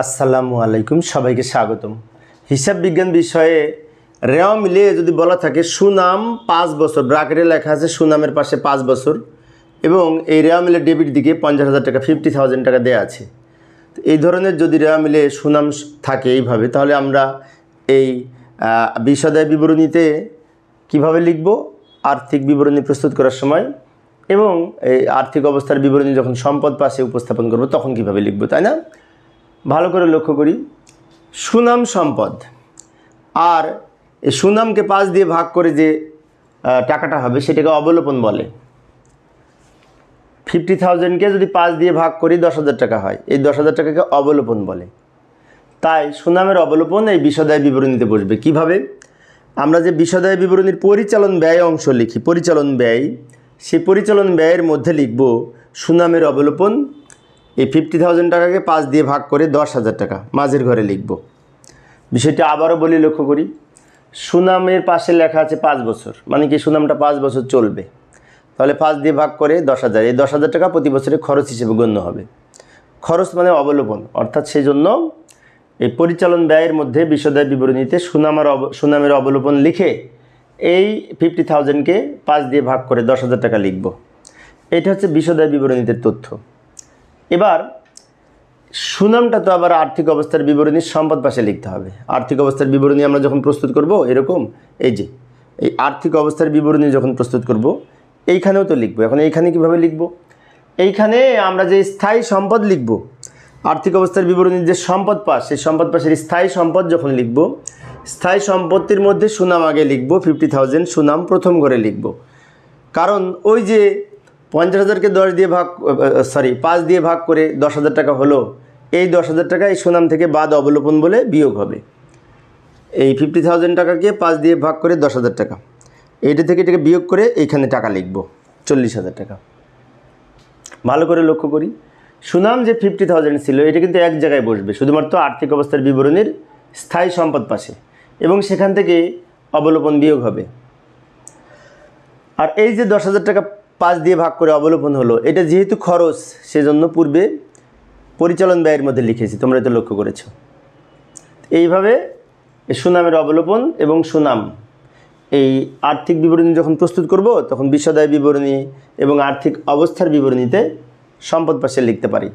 আসসালামু আলাইকুম সবাইকে স্বাগতম। হিসাব বিজ্ঞান বিষয়ে রেওয়া মিলিয়ে যদি বলা থাকে সুনাম পাঁচ বছর। ব্রাকেটে লেখা আছে সুনামের পাশে পাঁচ বছর। এবং এই রেওয়া মিলে ডেবিট দিকে পঞ্চাশ হাজার টাকা ফিফটি থাউজেন্ড টাকা দেওয়া আছে। এই ধরনের যদি রেওয়া মিলে সুনাম থাকে এইভাবে তাহলে আমরা এই আহ, বিশদায় বিবরণীতে কীভাবে লিখব? আর্থিক বিবরণী প্রস্তুত করার সময় এবং এই আর্থিক অবস্থার বিবরণী যখন সম্পদ পাশে উপস্থাপন করব তখন কীভাবে লিখব তাই না? ভালো করে লক্ষ্য করি। সুনাম সম্পদ। আর এই সুনামকে পাঁচ দিয়ে ভাগ করে যে টাকাটা হবে, সেটাকে অবলোপন বলে। ফিফটি থাউজেন্ডকে যদি পাঁচ দিয়ে ভাগ করি, দশ হাজার টাকা হয়। এই দশ হাজার টাকাকে অবলোপন বলে। তাই সুনামের অবলোপন এই বিশদায় বিবরণীতে বসবে। কীভাবে? আমরা যে বিশদায় বিবরণীর পরিচালন ব্যয় অংশ লিখি, পরিচালন ব্যয়, সেই পরিচালন ব্যয়ের মধ্যে লিখব সুনামের অবলোপন এই ফিফটি থাউজেন্ড টাকাকে পাঁচ দিয়ে ভাগ করে দশ হাজার টাকা মাঝের ঘরে লিখব। বিষয়টা আবারও বলি, লক্ষ্য করি। সুনামের পাশে লেখা আছে পাঁচ বছর। মানে কি সুনামটা পাঁচ বছর চলবে। তাহলে পাঁচ দিয়ে ভাগ করে দশ হাজার। এই দশ হাজার টাকা প্রতি বছরে খরচ হিসেবে গণ্য হবে। খরচ মানে অবলোপন। অর্থাৎ সেই জন্য এই পরিচালন ব্যয়ের মধ্যে বিশদায় বিবরণীতে সুনামার অব সুনামের অবলোপন লিখে এই ফিফটি থাউজেন্ডকে পাঁচ দিয়ে ভাগ করে দশ হাজার টাকা লিখব। এটা হচ্ছে বিশদায় বিবরণীতে তথ্য। এবার, সুনামটা তো আবার আর্থিক অবস্থার বিবরণী সম্পদ পাশে লিখতে হবে। আর্থিক অবস্থার বিবরণী আমরা যখন প্রস্তুত করব, এরকম, এই যে, এই আর্থিক অবস্থার বিবরণী যখন প্রস্তুত করব, এইখানেও তো লিখব। এখন এইখানে কীভাবে লিখব? এইখানে আমরা যে স্থায়ী সম্পদ লিখব, আর্থিক অবস্থার বিবরণীর যে সম্পদ পাশ, সেই সম্পদ পাশের স্থায়ী সম্পদ যখন লিখব, স্থায়ী সম্পত্তির মধ্যে সুনাম আগে লিখব ফিফটি থাউজেন্ড সুনাম প্রথম ঘরে লিখব। কারণ ওই যে পঞ্চাশ হাজারকে দশ দিয়ে ভাগ সরি পাঁচ দিয়ে ভাগ করে দশ হাজার টাকা হলো, এই দশ হাজার টাকা এই সুনাম থেকে বাদ অবলোপন বলে বিয়োগ হবে। এই ফিফটি থাউজেন্ড টাকাকে পাঁচ দিয়ে ভাগ করে দশ হাজার টাকা। এইটা থেকে এটাকে বিয়োগ করে এইখানে টাকা লিখব, চল্লিশ হাজার টাকা। ভালো করে লক্ষ্য করি, সুনাম যে ফিফটি থাউজেন্ড ছিল, এটা কিন্তু এক জায়গায় বসবে, শুধুমাত্র আর্থিক অবস্থার বিবরণীর স্থায়ী সম্পদ পাশে, এবং সেখান থেকে অবলোপন বিয়োগ হবে। আর এই যে দশ হাজার টাকা পাঁচ দিয়ে ভাগ করে অবলোপন হলো। এটা যেহেতু খরচ, সেজন্য পূর্বে পরিচালন ব্যয়ের মধ্যে লিখেছি, তোমরা এটা লক্ষ্য করেছ। এইভাবে সুনামের অবলোপন এবং সুনাম, এই আর্থিক বিবরণী যখন প্রস্তুত করব, তখন বিশ্বদায় বিবরণী এবং আর্থিক অবস্থার বিবরণীতে সম্পদ পাশে লিখতে পারি।